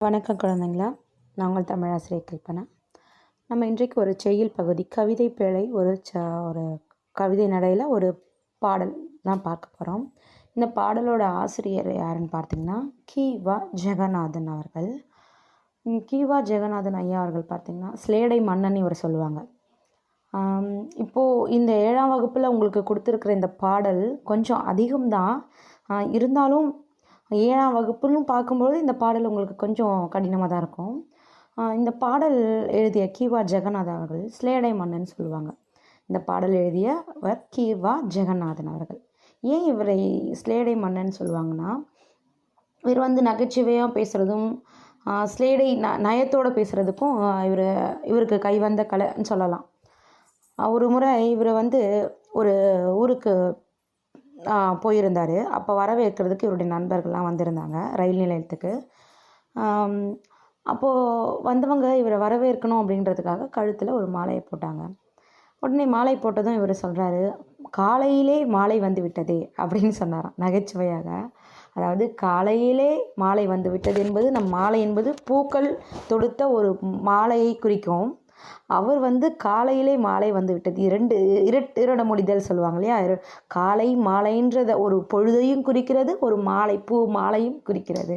வணக்கம் குழந்தைங்களா. நான் உங்கள் தமிழாசிரியர் கல்பனா. நம்ம இன்றைக்கு ஒரு செய்யுள் பகுதி கவிதை பிழை ஒரு ச ஒரு கவிதை நடையில் ஒரு பாடல் தான் பார்க்க போகிறோம் இந்த பாடலோட ஆசிரியர் யாருன்னு பார்த்தீங்கன்னா கி. வா. ஜெகநாதன் அவர்கள். ம், கி. ஜெகநாதன் ஐயா அவர்கள் பார்த்தீங்கன்னா ஸ்லேடை மன்னன் இவர் சொல்லுவாங்க. இப்போது இந்த ஏழாம் வகுப்பில் உங்களுக்கு கொடுத்துருக்குற இந்த பாடல் கொஞ்சம் அதிகம்தான் இருந்தாலும் ஏழாம் வகுப்புன்னு பார்க்கும்பொழுது இந்த பாடல் உங்களுக்கு கொஞ்சம் கடினமாக தான் இருக்கும். இந்த பாடல் எழுதிய கிவா ஜெகநாதன் அவர்கள் ஸ்லேடை மன்னன் சொல்லுவாங்க. இந்த பாடல் எழுதியவர் கிவா ஜெகநாதன் அவர்கள். ஏன் இவரை ஸ்லேடை மன்னன் சொல்லுவாங்கன்னா இவர் வந்து நகைச்சுவையாக பேசுகிறதும் ஸ்லேடை ந நயத்தோடு பேசுகிறதுக்கும் இவர் இவருக்கு கைவந்த கலைன்னு சொல்லலாம். ஒரு முறை இவரை வந்து ஒரு ஊருக்கு போயிருந்தார். அப்போ வரவேற்கிறதுக்கு இவருடைய நண்பர்கள்லாம் வந்திருந்தாங்க ரயில் நிலையத்துக்கு. அப்போது வந்தவங்க இவரை வரவேற்கணும் அப்படின்றதுக்காக கழுத்தில் ஒரு மாலையை போட்டாங்க. உடனே மாலை போட்டதும் இவர் சொல்கிறாரு காலையிலே மாலை வந்து விட்டதே அப்படின்னு சொன்னாராம் நகைச்சுவையாக. அதாவது காலையிலே மாலை வந்து விட்டது என்பது நம் மாலை என்பது பூக்கள் தொடுத்த ஒரு மாலையை குறிக்கும். அவர் வந்து காலையிலே மாலை வந்து விட்டது. இரண்டு இரட் இரட முடிதல் சொல்லுவாங்க இல்லையா? காலை மாலைன்றத ஒரு பொழுதையும் குறிக்கிறது ஒரு மாலை பூ மாலையும் குறிக்கிறது.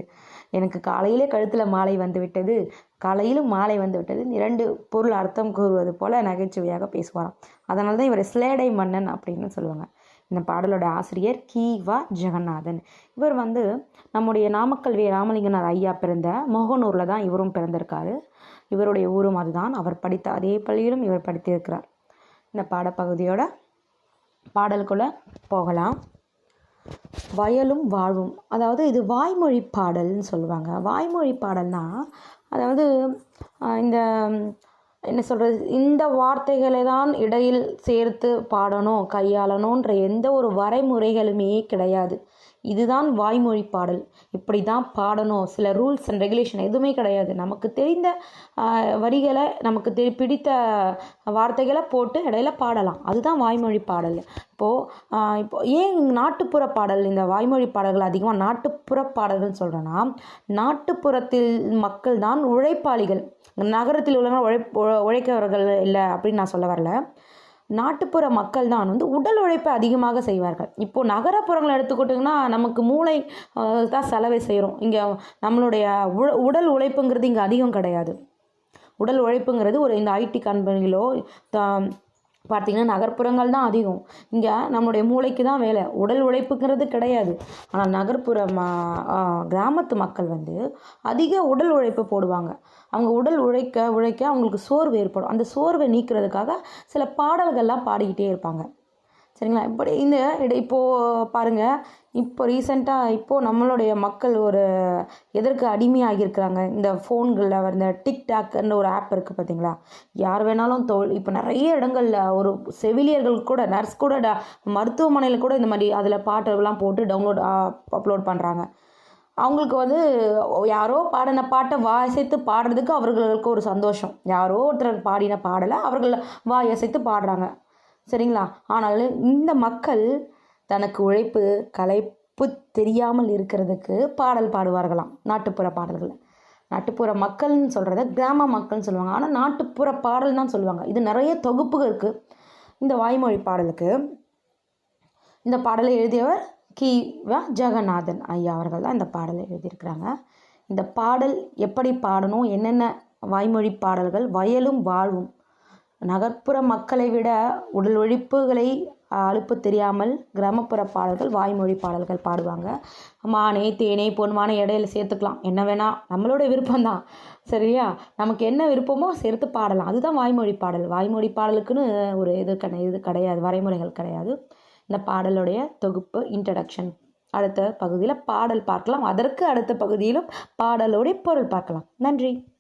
எனக்கு காலையிலே கழுத்தில் மாலை வந்து விட்டது. காலையிலும் மாலை வந்து விட்டது. இரண்டு பொருள் அர்த்தம் கூறுவது போல நகைச்சுவையாக பேசுவாராம். அதனால தான் இவர் ஸ்லேடை மன்னன் அப்படின்னு சொல்லுவாங்க. இந்த பாடலோட ஆசிரியர் கி. வா. ஜெகநாதன். இவர் வந்து நம்முடைய நாமக்கல் வே ராமலிங்கனார் ஐயா பிறந்த மோகனூரில் தான் இவரும் பிறந்திருக்காரு. இவருடைய ஊரும் அதுதான். அவர் படித்த அதே பள்ளியிலும் இவர் படித்திருக்கிறார். இந்த பாடப்பகுதியோட பாடலுக்குள்ள போகலாம். வயலும் வாழ்வும். அதாவது இது வாய்மொழி பாடல்னு சொல்லுவாங்க. வாய்மொழி பாடல்னா அதாவது இந்த என்ன சொல்கிறது இந்த வார்த்தைகளை தான் இடையில் சேர்த்து பாடணும் கையாளணுன்ற எந்த ஒரு வரைமுறைகளுமே கிடையாது. இதுதான் வாய்மொழி பாடல். இப்படி தான் பாடணும். சில ரூல்ஸ் அண்ட் ரெகுலேஷன் எதுவுமே கிடையாது. நமக்கு தெரிந்த வரிகளை நமக்கு தெரி பிடித்த வார்த்தைகளை போட்டு இடையில பாடலாம். அதுதான் வாய்மொழி பாடல். இப்போது இப்போ ஏன் நாட்டுப்புற பாடல் இந்த வாய்மொழி பாடல்கள் அதிகமாக நாட்டுப்புற பாடல்கள்னு சொல்கிறேன்னா நாட்டுப்புறத்தில் மக்கள் தான் உழைப்பாளிகள். நகரத்தில் உள்ளவங்க உழைப் உழைக்கிறவர்கள் இல்லை அப்படின்னு நான் சொல்ல வரல. நாட்டுப்புற மக்கள் தான் வந்து உடல் உழைப்பை அதிகமாக செய்வார்கள். இப்போது நகரப்புறங்களை எடுத்துக்கிட்டிங்கன்னா நமக்கு மூளை தான் செலவை செய்கிறோம் இங்கே நம்மளுடைய உ உடல் உழைப்புங்கிறது இங்கே அதிகம் கிடையாது. உடல் உழைப்புங்கிறது ஒரு இந்த ஐடி கம்பெனிகளோ பார்த்தீங்கன்னா நகர்ப்புறங்கள் தான் அதிகம். இங்கே நம்மளுடைய மூளைக்கு தான் வேலை. உடல் உழைப்புங்கிறது கிடையாது. ஆனால் நகர்ப்புற கிராமத்து மக்கள் வந்து அதிக உடல் உழைப்பு போடுவாங்க. அவங்க உடல் உழைக்க உழைக்க அவங்களுக்கு சோர்வு ஏற்படும். அந்த சோர்வை நீக்கிறதுக்காக சில பாடல்கள்லாம் பாடிக்கிட்டே இருப்பாங்க. சரிங்களா? இப்படி இந்த இட- இப்போது பாருங்கள் இப்போ ரீசெண்டாக இப்போது நம்மளுடைய மக்கள் ஒரு எதற்கு அடிமையாகியிருக்கிறாங்க? இந்த ஃபோன்களில் இந்த டிக்டாக்ன்ற ஒரு ஆப் இருக்குது பார்த்தீங்களா? யார் வேணாலும் தொழில் இப்போ நிறைய இடங்களில் ஒரு செவிலியர்கள் கூட நர்ஸ் கூட ட- மருத்துவமனையில் கூட இந்த மாதிரி அதில் பாட்டெல்லாம் போட்டு டவுன்லோட் அப்லோட் பண்ணுறாங்க அவங்களுக்கு வந்து யாரோ பாடின பாட்டை வாசித்து பாடுறதுக்கு அவர்களுக்கு ஒரு சந்தோஷம். யாரோ ஒருத்தர் பாடின பாடலை அவர்கள் வாயசைத்து பாடுறாங்க. சரிங்களா? ஆனால் இந்த மக்கள் தனக்கு உழைப்பு களைப்பு தெரியாமல் இருக்கிறதுக்கு பாடல் பாடுவார்களாம். நாட்டுப்புற பாடல்கள். நாட்டுப்புற மக்கள்னு சொல்கிறத கிராம மக்கள்னு சொல்லுவாங்க. ஆனால் நாட்டுப்புற பாடல் தான் சொல்லுவாங்க. இது நிறைய தொகுப்புகள் இருக்குது இந்த வாய்மொழி பாடலுக்கு. இந்த பாடலை எழுதியவர் கி. வ. ஜெகநாதன் ஐயா அவர்கள் தான் இந்த பாடலை எழுதியிருக்கிறாங்க. இந்த பாடல் எப்படி பாடணும்? என்னென்ன வாய்மொழி பாடல்கள்? வயலும் வாழ்வும். நகர்ப்புற மக்களை விட உடல் உழைப்புகளை அழுப்பு அலுப்பு தெரியாமல் கிராமப்புற பாடல்கள் வாய்மொழி பாடல்கள் பாடுவாங்க. மானே தேனே பொன்மானே இடையில சேர்த்துக்கலாம். என்ன வேணா நம்மளோட விருப்பம்தான். சரியா? நமக்கு என்ன விருப்பமோ சேர்த்து பாடலாம். அதுதான் வாய்மொழி பாடல். வாய்மொழி பாடலுக்குன்னு ஒரு இது கிடை இது கிடையாது வரைமுறைகள் கிடையாது. இந்த பாடலுடைய தொகுப்பு இன்ட்ரடக்ஷன் அடுத்த பகுதியில் பாடல் பார்க்கலாம். அதற்கு அடுத்த பகுதியிலும் பாடலோடைய பொருள் பார்க்கலாம். நன்றி.